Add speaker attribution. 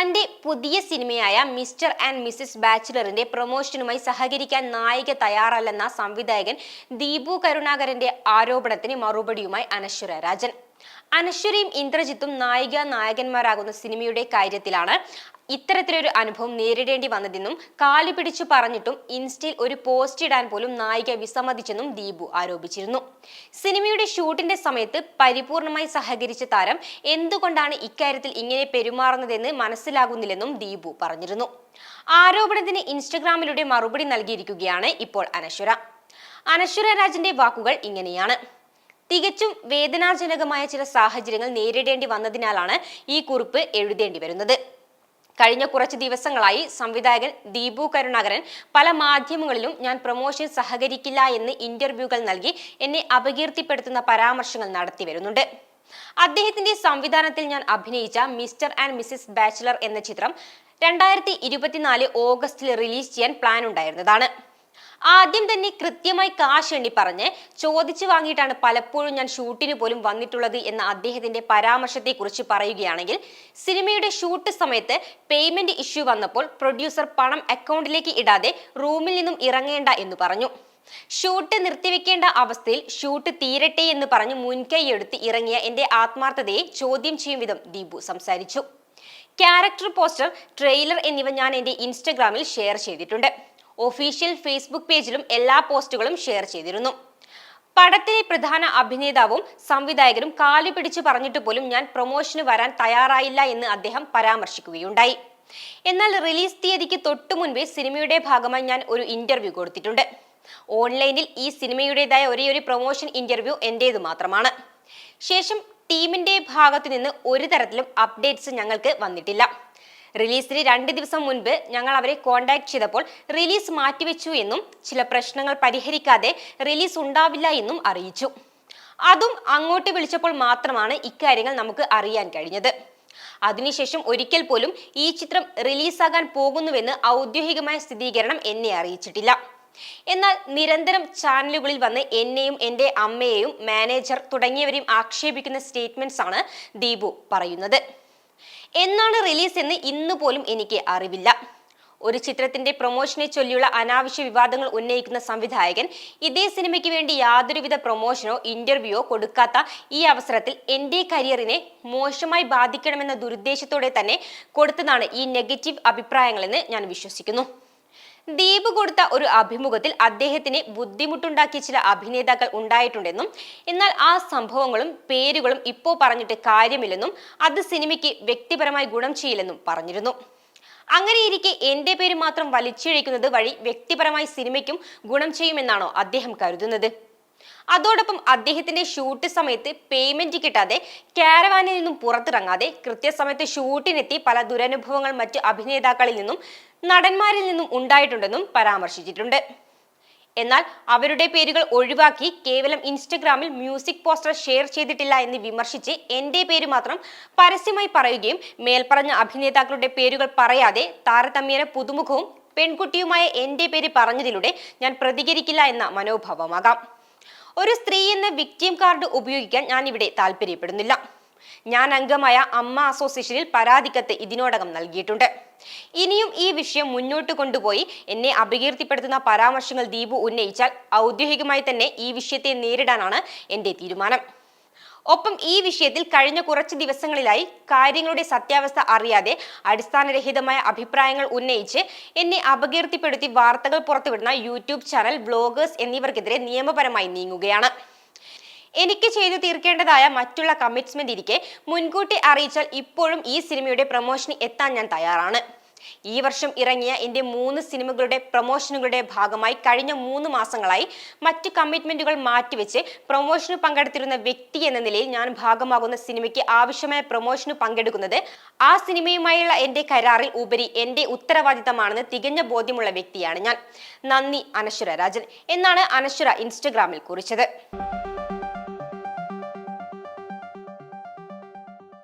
Speaker 1: തന്റെ പുതിയ സിനിമയായ മിസ്റ്റർ ആൻഡ് മിസ്സിസ് ബാച്ചിലറിന്റെ പ്രൊമോഷനുമായി സഹകരിക്കാൻ നായിക തയ്യാറല്ലെന്ന സംവിധായകൻ ദീപു കരുണാകരന്റെ ആരോപണത്തിന് മറുപടിയുമായി അനശ്വര രാജൻ. അനശ്വരയും ഇന്ദ്രജിത്തും നായിക നായകന്മാരാകുന്ന സിനിമയുടെ കാര്യത്തിലാണ് ഇത്തരത്തിലൊരു അനുഭവം നേരിടേണ്ടി വന്നതെന്നും കാലു പിടിച്ചു പറഞ്ഞിട്ടും ഇൻസ്റ്റയിൽ ഒരു പോസ്റ്റ് ഇടാൻ പോലും നായിക വിസമ്മതിച്ചെന്നും ദീപു ആരോപിച്ചിരുന്നു. സിനിമയുടെ ഷൂട്ടിന്റെ സമയത്ത് പരിപൂർണമായി സഹകരിച്ച താരം എന്തുകൊണ്ടാണ് ഇക്കാര്യത്തിൽ ഇങ്ങനെ പെരുമാറുന്നതെന്ന് മനസ്സിലാകുന്നില്ലെന്നും ദീപു പറഞ്ഞിരുന്നു. ആരോപണത്തിന് ഇൻസ്റ്റഗ്രാമിലൂടെ മറുപടി നൽകിയിരിക്കുകയാണ് ഇപ്പോൾ അനശ്വര. അനശ്വര രാജന്റെ വാക്കുകൾ ഇങ്ങനെയാണ്. തികച്ചും വേദനാജനകമായ ചില സാഹചര്യങ്ങൾ നേരിടേണ്ടി വന്നതിനാലാണ് ഈ കുറിപ്പ് എഴുതേണ്ടി വരുന്നത്. കഴിഞ്ഞ കുറച്ച് ദിവസങ്ങളായി സംവിധായകൻ ദീപു കരുണാകരൻ പല മാധ്യമങ്ങളിലും ഞാൻ പ്രൊമോഷൻ സഹകരിക്കില്ല എന്ന് ഇന്റർവ്യൂകൾ നൽകി എന്നെ അപകീർത്തിപ്പെടുത്തുന്ന പരാമർശങ്ങൾ നടത്തി വരുന്നുണ്ട്. അദ്ദേഹത്തിന്റെ സംവിധാനത്തിൽ ഞാൻ അഭിനയിച്ച മിസ്റ്റർ ആൻഡ് മിസ്സിസ് ബാച്ചിലർ എന്ന ചിത്രം രണ്ടായിരത്തി ഇരുപത്തിനാല് ഓഗസ്റ്റിൽ റിലീസ് ചെയ്യാൻ പ്ലാൻ ഉണ്ടായിരുന്നതാണ്. ആദ്യം തന്നെ കൃത്യമായി കാശ് എണ്ണി പറഞ്ഞ് ചോദിച്ചു വാങ്ങിയിട്ടാണ് പലപ്പോഴും ഞാൻ ഷൂട്ടിന് പോലും വന്നിട്ടുള്ളത് എന്ന അദ്ദേഹത്തിന്റെ പരാമർശത്തെ കുറിച്ച് പറയുകയാണെങ്കിൽ സിനിമയുടെ ഷൂട്ട് സമയത്ത് പേയ്മെന്റ് ഇഷ്യൂ വന്നപ്പോൾ പ്രൊഡ്യൂസർ പണം അക്കൗണ്ടിലേക്ക് ഇടാതെ റൂമിൽ നിന്നും ഇറങ്ങേണ്ട എന്ന് പറഞ്ഞു. ഷൂട്ട് നിർത്തിവെക്കേണ്ട അവസ്ഥയിൽ ഷൂട്ട് തീരട്ടെ എന്ന് പറഞ്ഞ് മുൻകൈയെടുത്ത് ഇറങ്ങിയ എന്റെ ആത്മാർത്ഥതയെ ചോദ്യം ചെയ്യും വിധം ദീപു സംസാരിച്ചു. ക്യാരക്ടർ പോസ്റ്റർ ട്രെയിലർ എന്നിവ ഞാൻ എന്റെ ഇൻസ്റ്റഗ്രാമിൽ ഷെയർ ചെയ്തിട്ടുണ്ട്. ഒഫീഷ്യൽ ഫേസ്ബുക്ക് പേജിലും എല്ലാ പോസ്റ്റുകളും ഷെയർ ചെയ്തിരുന്നു പടത്തിലെ പ്രധാന അഭിനേതാവും സംവിധായകരും കാലു പിടിച്ചു പറഞ്ഞിട്ട് പോലും ഞാൻ പ്രൊമോഷന് വരാൻ തയ്യാറായില്ല എന്ന് അദ്ദേഹം പരാമർശിക്കുകയുണ്ടായി എന്നാൽ റിലീസ് തീയതിക്ക് തൊട്ടു മുൻപേ സിനിമയുടെ ഭാഗമായി ഞാൻ ഒരു ഇന്റർവ്യൂ കൊടുത്തിട്ടുണ്ട് ഓൺലൈനിൽ ഈ സിനിമയുടേതായ ഒരേയൊരു പ്രൊമോഷൻ ഇന്റർവ്യൂ എന്റേത് മാത്രമാണ് ശേഷം ടീമിന്റെ ഭാഗത്തു നിന്ന് ഒരു തരത്തിലും അപ്ഡേറ്റ്സ് ഞങ്ങൾക്ക് വന്നിട്ടില്ല റിലീസിന് രണ്ട് ദിവസം മുൻപ് ഞങ്ങൾ അവരെ കോൺടാക്ട് ചെയ്തപ്പോൾ റിലീസ് മാറ്റിവെച്ചു എന്നും ചില പ്രശ്നങ്ങൾ പരിഹരിക്കാതെ റിലീസ് ഉണ്ടാവില്ല എന്നും അറിയിച്ചു. അതും അങ്ങോട്ട് വിളിച്ചപ്പോൾ മാത്രമാണ് ഇക്കാര്യങ്ങൾ നമുക്ക് അറിയാൻ കഴിഞ്ഞത്. അതിനുശേഷം ഒരിക്കൽ പോലും ഈ ചിത്രം റിലീസാകാൻ പോകുന്നുവെന്ന് ഔദ്യോഗികമായ സ്ഥിരീകരണം എന്നെ അറിയിച്ചിട്ടില്ല. എന്നാൽ നിരന്തരം ചാനലുകളിൽ വന്ന് എന്നെയും എന്റെ അമ്മയെയും മാനേജർ തുടങ്ങിയവരെയും ആക്ഷേപിക്കുന്ന സ്റ്റേറ്റ്മെന്റ്സ് ആണ് ദീപു പറയുന്നത്. എന്നാണ് റിലീസ് എന്ന് ഇന്ന് പോലും എനിക്ക് അറിവില്ല. ഒരു ചിത്രത്തിന്റെ പ്രൊമോഷനെ ചൊല്ലിയുള്ള അനാവശ്യ വിവാദങ്ങൾ ഉന്നയിക്കുന്ന സംവിധായകൻ ഇതേ സിനിമയ്ക്ക് വേണ്ടി യാതൊരുവിധ പ്രൊമോഷനോ ഇന്റർവ്യൂയോ കൊടുക്കാത്ത ഈ അവസരത്തിൽ എന്റെ കരിയറിനെ മോശമായി ബാധിക്കണമെന്ന ദുരുദ്ദേശത്തോടെ തന്നെ കൊടുത്തതാണ് ഈ നെഗറ്റീവ് അഭിപ്രായങ്ങളെന്ന് ഞാൻ വിശ്വസിക്കുന്നു. ദീപ് കൊടുത്ത ഒരു അഭിമുഖത്തിൽ അദ്ദേഹത്തിന് ബുദ്ധിമുട്ടുണ്ടാക്കിയ ചില അഭിനേതാക്കൾ ഉണ്ടായിട്ടുണ്ടെന്നും എന്നാൽ ആ സംഭവങ്ങളും പേരുകളും ഇപ്പോൾ പറഞ്ഞിട്ട് കാര്യമില്ലെന്നും അത് സിനിമയ്ക്ക് വ്യക്തിപരമായി ഗുണം ചെയ്യില്ലെന്നും പറഞ്ഞിരുന്നു. അങ്ങനെയിരിക്കെ എന്റെ പേര് മാത്രം വലിച്ചിഴക്കുന്നത് വഴി വ്യക്തിപരമായി സിനിമയ്ക്കും ഗുണം ചെയ്യുമെന്നാണോ അദ്ദേഹം കരുതുന്നത്? അതോടൊപ്പം അദ്ദേഹത്തിന്റെ ഷൂട്ട് സമയത്ത് പേയ്മെന്റ് കിട്ടാതെ കാരവാനിൽ നിന്നും പുറത്തിറങ്ങാതെ കൃത്യസമയത്ത് ഷൂട്ടിനെത്തി പല ദുരനുഭവങ്ങൾ മറ്റ് അഭിനേതാക്കളിൽ നിന്നും നടന്മാരിൽ നിന്നും ഉണ്ടായിട്ടുണ്ടെന്നും പരാമർശിച്ചിട്ടുണ്ട്. എന്നാൽ അവരുടെ പേരുകൾ ഒഴിവാക്കി കേവലം ഇൻസ്റ്റഗ്രാമിൽ മ്യൂസിക് പോസ്റ്റർ ഷെയർ ചെയ്തിട്ടില്ല എന്ന് വിമർശിച്ച് എന്റെ പേര് മാത്രം പരസ്യമായി പറയുകയും മേൽപ്പറഞ്ഞ അഭിനേതാക്കളുടെ പേരുകൾ പറയാതെ താരതമ്യേന പുതുമുഖവും പെൺകുട്ടിയുമായ എന്റെ പേര് പറഞ്ഞതിലൂടെ ഞാൻ പ്രതികരിക്കില്ല എന്ന മനോഭാവമാകാം. ഒരു സ്ത്രീ എന്ന വിക്ടിം കാർഡ് ഉപയോഗിക്കാൻ ഞാൻ ഇവിടെ താല്പര്യപ്പെടുന്നില്ല. ഞാൻ അംഗമായ അമ്മ അസോസിയേഷനിൽ പരാതിക്കത്ത് ഇതിനോടകം നൽകിയിട്ടുണ്ട്. ഇനിയും ഈ വിഷയം മുന്നോട്ട് കൊണ്ടുപോയി എന്നെ അപകീർത്തിപ്പെടുത്തുന്ന പരാമർശങ്ങൾ ദീപു ഉന്നയിച്ചാൽ ഔദ്യോഗികമായി തന്നെ ഈ വിഷയത്തെ നേരിടാനാണ് എന്റെ തീരുമാനം. ഒപ്പം ഈ വിഷയത്തിൽ കഴിഞ്ഞ കുറച്ച് ദിവസങ്ങളിലായി കാര്യങ്ങളുടെ സത്യാവസ്ഥ അറിയാതെ അടിസ്ഥാനരഹിതമായ അഭിപ്രായങ്ങൾ ഉന്നയിച്ച് എന്നെ അപകീർത്തിപ്പെടുത്തി വാർത്തകൾ പുറത്തുവിടുന്ന യൂട്യൂബ് ചാനൽ വ്ലോഗേഴ്സ് എന്നിവർക്കെതിരെ നിയമപരമായി നീങ്ങുകയാണ്. എനിക്ക് ചെയ്തു തീർക്കേണ്ടതായ മറ്റുള്ള കമ്മിറ്റ്മെന്റ് ഇരിക്കെ മുൻകൂട്ടി അറിയിച്ചാൽ ഇപ്പോഴും ഈ സിനിമയുടെ പ്രൊമോഷന് എത്താൻ ഞാൻ തയ്യാറാണ്. ഈ വർഷം ഇറങ്ങിയ എന്റെ മൂന്ന് സിനിമകളുടെ പ്രൊമോഷനുകളുടെ ഭാഗമായി കഴിഞ്ഞ മൂന്ന് മാസങ്ങളായി മറ്റ് കമ്മിറ്റ്മെന്റുകൾ മാറ്റിവെച്ച് പ്രൊമോഷന് പങ്കെടുത്തിരുന്ന വ്യക്തി എന്ന നിലയിൽ ഞാൻ ഭാഗമാകുന്ന സിനിമയ്ക്ക് ആവശ്യമായ പ്രൊമോഷന് പങ്കെടുക്കുന്നത് ആ സിനിമയുമായുള്ള എന്റെ കരാറിൽ ഉപരി എന്റെ ഉത്തരവാദിത്തമാണെന്ന് തികഞ്ഞ ബോധ്യമുള്ള വ്യക്തിയാണ് ഞാൻ. നന്ദി അനശ്വര രാജൻ. എന്നാണ് അനശ്വര ഇൻസ്റ്റഗ്രാമിൽ കുറിച്ചത്.